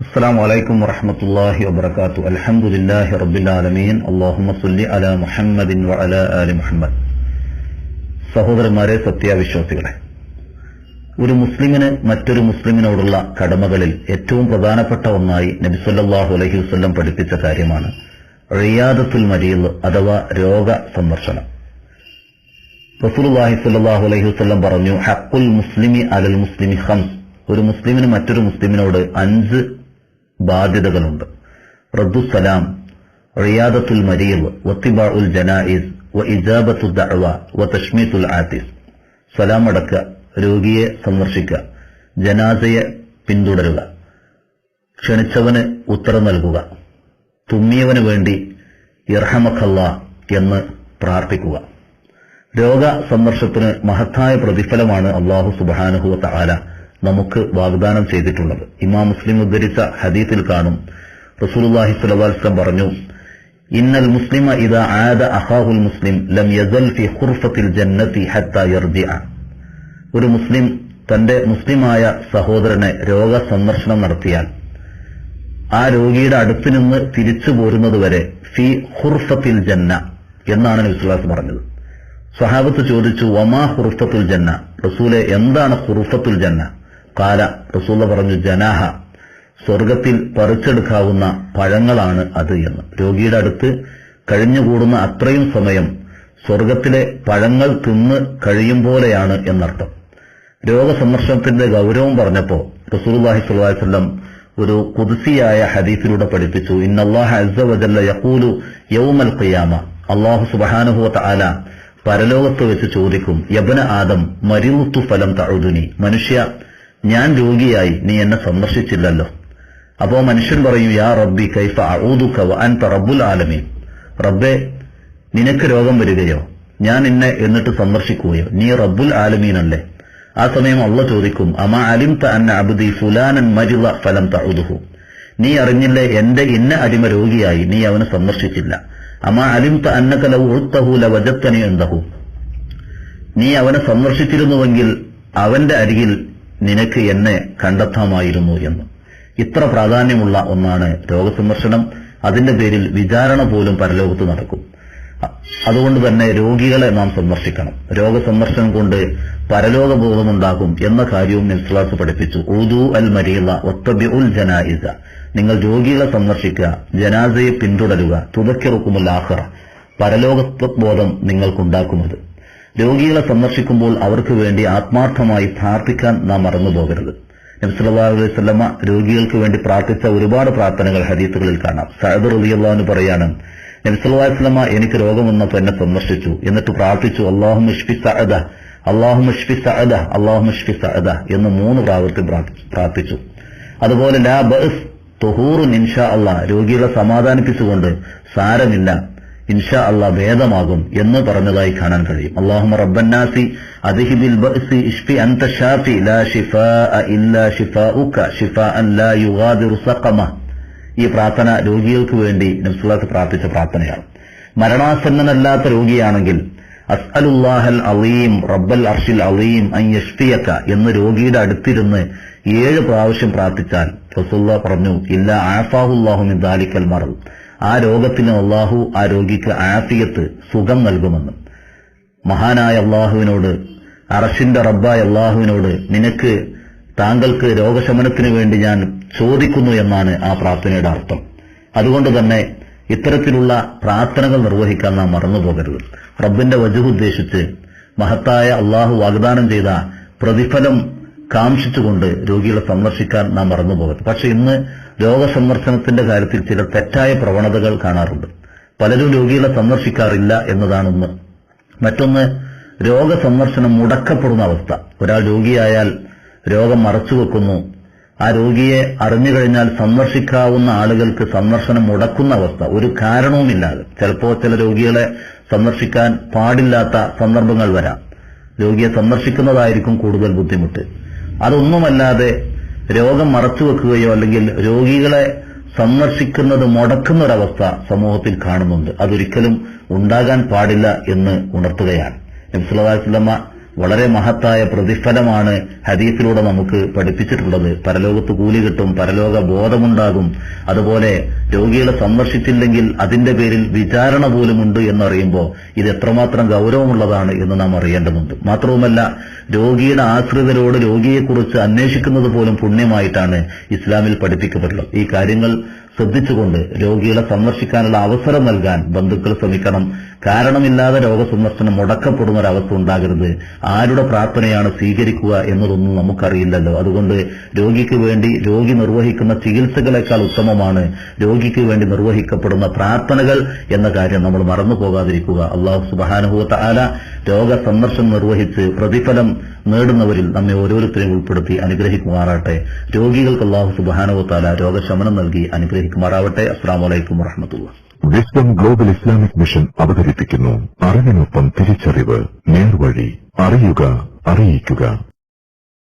السلام عليكم ورحمة الله وبركاته الحمد لله رب العالمين اللهم صل على محمد وعلى آل محمد സഹോദരന്മാരെ സത്യാവിശ്വാസികളെ ഒരു മുസ്ലിമിന് മറ്റൊരു മുസ്ലിമിനോടുള്ള കടമകളിൽ ഏറ്റവും പ്രധാനപ്പെട്ട ഒന്നായി നബിസല്ലാഹു അലൈഹി വസ്ല്ലം പഠിപ്പിച്ച കാര്യമാണ് റിയാദത്തുൽ മരീദ് അഥവാ രോഗ സന്ദർശനം റസൂലുള്ളാഹി സ്വല്ലല്ലാഹു അലൈഹി വസല്ലം പറഞ്ഞു ഹഖുൽ മുസ്ലിമി അലൽ മുസ്ലിമി ഖംസ് ഒരു മുസ്ലിമിന് മറ്റൊരു മുസ്ലിമിനോട് അഞ്ച് ബാധ്യതകളുണ്ട്. റദ്ദുസലാം റിയാദത്തുൽ മരീബ് വത്തിബാ ഉൽ ജനായിസ് വ ഇജാബത്തു ദഅവ വ തഷ്മീത്തുൽ ആതിസ്. സലാം അടക്കുക രോഗിയെ സന്ദർശിക്കുക ജനാസയെ പിന്തുടരുക ക്ഷണിച്ചവന് ഉത്തരം നൽകുക തുമ്മിയവന് വേണ്ടി ഇർഹമഖല്ല എന്ന് പ്രാർത്ഥിക്കുക. രോഗ സന്ദർശത്തിന് മഹത്തായ പ്രതിഫലമാണ് അള്ളാഹു സുബാനുഹുവ തആല നമുക്ക് വാഗ്ദാനം ചെയ്തിട്ടുള്ളത്. ഇമാം മുസ്ലിം ഉദ്ധരിച്ച ഹദീത്തിൽ കാണും. റസൂലുള്ളാഹി സ്വല്ലല്ലാഹു പറഞ്ഞു ഇന്നൽ മുസ്ലിം ഇദാ ആദ അഹാഹുൽ മുസ്ലിം ലം യസൽ ഫി ഖുർഫത്തിൽ ജന്നത്തി ഹത്താ യർജിഅ. ഒരു മുസ്ലിം തന്റെ മുസ്ലിമായ സഹോദരനെ രോഗ സന്ദർശനം നടത്തിയാൽ ആ രോഗിയുടെ അടുത്ത് നിന്ന് തിരിച്ചു പോരുന്നതുവരെ ഫി ഹുർഫത്തിൽ ജന്ന എന്നാണ് വിശ്വാസം പറഞ്ഞത്. സ്വഹാബത്ത് ചോദിച്ചു വമാ ഹുർഫത്തുൽ ജന്ന? റസൂലെ എന്താണ് ഹുർഫത്തുൽ ജന്ന? കാല. റസൂല പറഞ്ഞു ജനാഹ സ്വർഗത്തിൽ പറിച്ചെടുക്കാവുന്ന പഴങ്ങളാണ് അത് എന്ന്. രോഗിയുടെ അടുത്ത് കഴിഞ്ഞുകൂടുന്ന അത്രയും സമയം സ്വർഗത്തിലെ പഴങ്ങൾ തിന്ന് കഴിയും പോലെയാണ് എന്നർത്ഥം. രോഗസന്ദർശനത്തിന്റെ ഗൗരവം പറഞ്ഞപ്പോ റസൂലുള്ളാഹി സുല്ലാസ്ലം ഒരു കുതിസിയായ ഹദീസിലൂടെ പഠിപ്പിച്ചു. ഇന്നല്ലാഹ അസ്സ വജല്ല യഖൂലു യൗമൽ ഖിയാമ. അള്ളാഹു സുബ്ഹാനഹു വതആല പരലോകത്ത് വെച്ച് ചോദിക്കും യബന ആദം മരിവുത്തു ഫലം തഴുതുനി മനുഷ്യ ഞാൻ രോഗിയായി നീ എന്നെ സന്ദർശിച്ചില്ലല്ലോ. അപ്പോ മനുഷ്യൻ പറയും യാ റബ്ബി കൈഫ അഊദുക വ അൻത റബ്ബുൽ ആലമീൻ. റബ്ബെ നിനക്ക് രോഗം വരികയോ? ഞാൻ നിന്നെ എന്നിട്ട് സന്ദർശിക്കുകയോ? നീ റബ്ബുൽ ആലമീൻ അല്ലേ ആ സമയം അള്ള ചോദിക്കും അമ ത അന്ന അബുദി ഫുലാനൻ മരിള ഫലം തഴുതുഹു നീ അറിഞ്ഞില്ലേ എന്റെ ഇന്ന അടിമ രോഗിയായി നീ അവനെ സന്ദർശിച്ചില്ല. അമ അലിം ത ലൗ ഉഴുത്തഹു ലവജത്തനി എന്തഹു നീ അവനെ സന്ദർശിച്ചിരുന്നുവെങ്കിൽ അവന്റെ അരികിൽ നിനക്ക് എന്നെ കണ്ടെത്താമായിരുന്നു എന്ന്. ഇത്ര പ്രാധാന്യമുള്ള ഒന്നാണ് രോഗസന്ദർശനം അതിന്റെ പേരിൽ വിചാരണ പോലും പരലോകത്ത് നടക്കും. അതുകൊണ്ട് തന്നെ രോഗികളെ നാം സന്ദർശിക്കണം രോഗസന്ദർശനം കൊണ്ട് പരലോകബോധമുണ്ടാകും എന്ന കാര്യവും നിസ്ലാസ് പഠിപ്പിച്ചു. ഊദു അൽ മരീല ഒത്തബി ഉൽ ജനായിസ. നിങ്ങൾ രോഗികളെ സന്ദർശിക്കുക ജനാസയെ പിന്തുടരുക തുതക്കിറുക്കുമുൽ ആഹ്റ പരലോകബോധം നിങ്ങൾക്കുണ്ടാക്കുന്നത്. രോഗികളെ സന്ദർശിക്കുമ്പോൾ അവർക്ക് വേണ്ടി ആത്മാർത്ഥമായി പ്രാർത്ഥിക്കാൻ നാം മറന്നു പോകരുത് നബ്സല്ലാഹു അലൈഹി സ്വല്ലമ രോഗികൾക്ക് വേണ്ടി പ്രാർത്ഥിച്ച ഒരുപാട് പ്രാർത്ഥനകൾ ഹദീസുകളിൽ കാണാം. സഅദ് റളിയല്ലാഹു പറയാണ് സ്വലമ എനിക്ക് രോഗം വന്നപ്പോൾ എന്നെ സന്ദർശിച്ചു. എന്നിട്ട് പ്രാർത്ഥിച്ചു അള്ളാഹു മുഷ്ഫി സഅദ അള്ളാഹു മുഷ്ഫി സഅദ അള്ളാഹു മുഷ്ഫി സഅദ എന്ന് മൂന്ന് പ്രാവർത്തി പ്രാർത്ഥിച്ചു. അതുപോലെ ലാ ബസ് തുഹൂറുൻ ഇൻഷാ അള്ളാ രോഗികളെ സമാധാനിപ്പിച്ചുകൊണ്ട് സാരമില്ല. ഇൻഷാ അല്ല ഭേദമാകും എന്ന് പറഞ്ഞതായി കാണാൻ കഴിയും. അള്ളാഹുമ റബ്ബന്നാസി ഇഷ്ഫി അൻത ഷാഫി ലാ ലാ യുഗാദിറു സഖമ. ഈ പ്രാർത്ഥന രോഗികൾക്ക് വേണ്ടി നബ്സുല്ലാസ് പ്രാർത്ഥിച്ച പ്രാർത്ഥനയാണ്. മരണാസന്നനല്ലാത്ത രോഗിയാണെങ്കിൽ അലീം റബ്ബൽ അർഷിൽ അലീം അൻ എന്ന് രോഗിയുടെ അടുത്തിരുന്ന് ഏഴ് പ്രാവശ്യം പ്രാർത്ഥിച്ചാൽ റസൂല്ല പറഞ്ഞു ഇല്ല ആഫാഹുല്ലാഹു ദാലിക്കൽ മറൽ ആ രോഗത്തിന് അള്ളാഹു ആ രോഗിക്ക് ആഫിയത്ത് സുഖം നൽകുമെന്നും. മഹാനായ അള്ളാഹുവിനോട് അറഷിന്റെ റബ്ബായ അള്ളാഹുവിനോട് നിനക്ക് താങ്കൾക്ക് രോഗശമനത്തിന് വേണ്ടി ഞാൻ ചോദിക്കുന്നു എന്നാണ് ആ പ്രാർത്ഥനയുടെ അർത്ഥം. അതുകൊണ്ട് തന്നെ ഇത്തരത്തിലുള്ള പ്രാർത്ഥനകൾ നിർവഹിക്കാൻ നാം മറന്നുപോകരുത്. റബ്ബിന്റെ വജു ഉദ്ദേശിച്ച് മഹത്തായ അള്ളാഹു വാഗ്ദാനം ചെയ്ത പ്രതിഫലം കാംക്ഷിച്ചുകൊണ്ട് രോഗികളെ സന്ദർശിക്കാൻ നാം മറന്നുപോകരുത്. പക്ഷെ ഇന്ന് രോഗസന്ദർശനത്തിന്റെ കാര്യത്തിൽ ചില തെറ്റായ പ്രവണതകൾ കാണാറുണ്ട്. പലരും രോഗികളെ സന്ദർശിക്കാറില്ല എന്നതാണൊന്ന്. മറ്റൊന്ന് രോഗസന്ദർശനം മുടക്കപ്പെടുന്ന അവസ്ഥ. ഒരാൾ രോഗിയായാൽ രോഗം മറച്ചുവെക്കുന്നു ആ രോഗിയെ അറിഞ്ഞു കഴിഞ്ഞാൽ സന്ദർശിക്കാവുന്ന ആളുകൾക്ക് സന്ദർശനം മുടക്കുന്ന അവസ്ഥ. ഒരു കാരണവുമില്ലാതെ. ചിലപ്പോൾ ചില രോഗികളെ സന്ദർശിക്കാൻ പാടില്ലാത്ത സന്ദർഭങ്ങൾ വരാം. രോഗിയെ സന്ദർശിക്കുന്നതായിരിക്കും കൂടുതൽ ബുദ്ധിമുട്ട്. അതൊന്നുമല്ലാതെ രോഗം മറച്ചു വെക്കുകയോ അല്ലെങ്കിൽ രോഗികളെ സന്ദർശിക്കുന്നത് മുടക്കുന്ന ഒരവസ്ഥ സമൂഹത്തിൽ കാണുന്നുണ്ട്. അതൊരിക്കലും ഉണ്ടാകാൻ പാടില്ല എന്ന് ഉണർത്തുകയാണ്. നബ്സുല്ലാസ്ലമ വളരെ മഹത്തായ പ്രതിഫലമാണ് ഹദീസിലൂടെ നമുക്ക് പഠിപ്പിച്ചിട്ടുള്ളത്. പരലോകത്ത് കൂലി കിട്ടും പരലോക ബോധമുണ്ടാകും. അതുപോലെ രോഗികളെ സന്ദർശിച്ചില്ലെങ്കിൽ അതിന്റെ പേരിൽ വിചാരണ പോലുമുണ്ട് എന്നറിയുമ്പോൾ ഇത് എത്രമാത്രം ഗൗരവമുള്ളതാണ് എന്ന് നാം അറിയേണ്ടതുണ്ട്. മാത്രവുമല്ല രോഗിയുടെ ആശ്രിതരോട് രോഗിയെക്കുറിച്ച് അന്വേഷിക്കുന്നത് പോലും പുണ്യമായിട്ടാണ് ഇസ്ലാമിൽ പഠിപ്പിക്കപ്പെട്ടുള്ളത്. ഈ കാര്യങ്ങൾ ശ്രദ്ധിച്ചുകൊണ്ട് രോഗികളെ സന്ദർശിക്കാനുള്ള അവസരം നൽകാൻ ബന്ധുക്കൾ ശ്രമിക്കണം. കാരണമില്ലാതെ രോഗസന്ദർശനം മുടക്കപ്പെടുന്ന ഒരവസ്ഥ ഉണ്ടാകരുത്. ആരുടെ പ്രാർത്ഥനയാണ് സ്വീകരിക്കുക എന്നതൊന്നും നമുക്കറിയില്ലല്ലോ. അതുകൊണ്ട് രോഗിക്ക് വേണ്ടി രോഗി നിർവഹിക്കുന്ന ചികിത്സകളെക്കാൾ ഉത്തമമാണ് രോഗിക്ക് വേണ്ടി നിർവഹിക്കപ്പെടുന്ന പ്രാർത്ഥനകൾ എന്ന കാര്യം നമ്മൾ മറന്നു പോകാതിരിക്കുക അള്ളാഹു സുബാനുഭൂത്ത ആല രോഗ സന്ദർശനം നിർവഹിച്ച് പ്രതിഫലം നേടുന്നവരിൽ നമ്മെ ഓരോരുത്തരെയും ഉൾപ്പെടുത്തി അനുഗ്രഹിക്കുമാറാട്ടെ രോഗികൾക്ക് അള്ളാഹു സുബാനവത്താല രോഗശമനം നൽകി അനുഗ്രഹിക്കുമാറാവട്ടെ. അസ്സാം വറഹമത്തുള്ള വിസ്ഡം ഗ്ലോബൽ ഇസ്ലാമിക് മിഷൻ അവതരിപ്പിക്കുന്നു. അറിവിനൊപ്പം തിരിച്ചറിവ് നേർവഴി അറിയുക അറിയിക്കുക.